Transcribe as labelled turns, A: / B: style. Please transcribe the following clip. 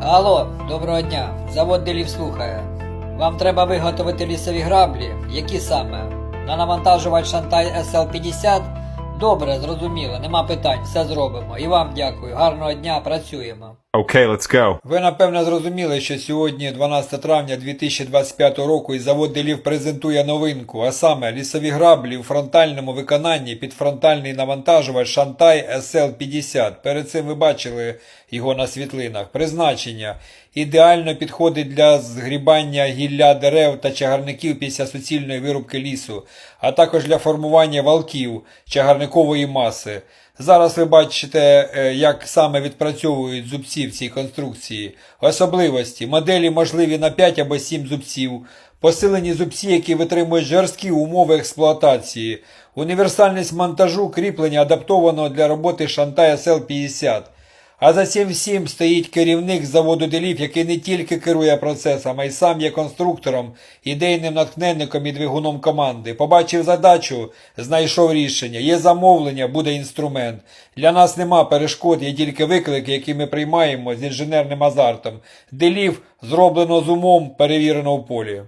A: Алло, доброго дня. Завод Делів слухає. Вам треба виготовити лісові граблі. Які саме? На навантажувач Шантай SL50? Добре, зрозуміло, нема питань, все зробимо. І вам дякую. Гарного дня, працюємо.
B: Okay, let's go.
C: Ви напевно зрозуміли, що сьогодні, 12 травня 2025 року, і завод Делів презентує новинку, а саме лісові граблі у фронтальному виконанні під фронтальний навантажувач Шантай SL50. Перед цим ви бачили його на світлинах. Призначення ідеально підходить для згрібання гілля дерев та чагарників після суцільної вирубки лісу, а також для формування валків чагарникової маси. Зараз ви бачите, е, як саме відпрацьовують зубці в цій конструкції. Особливості. Моделі можливі на 5 або 7 зубців. Посилені зубці, які витримують жорсткі умови експлуатації. Універсальність монтажу кріплення адаптовано для роботи Шантай SL50. А за цим всім стоїть керівник заводу Делів, який не тільки керує процесом, а й сам є конструктором, ідейним натхненником і двигуном команди. Побачив задачу, знайшов рішення. Є замовлення, буде інструмент. Для нас нема перешкод, є тільки виклики, які ми приймаємо з інженерним азартом. Делів зроблено з умом, перевірено в полі.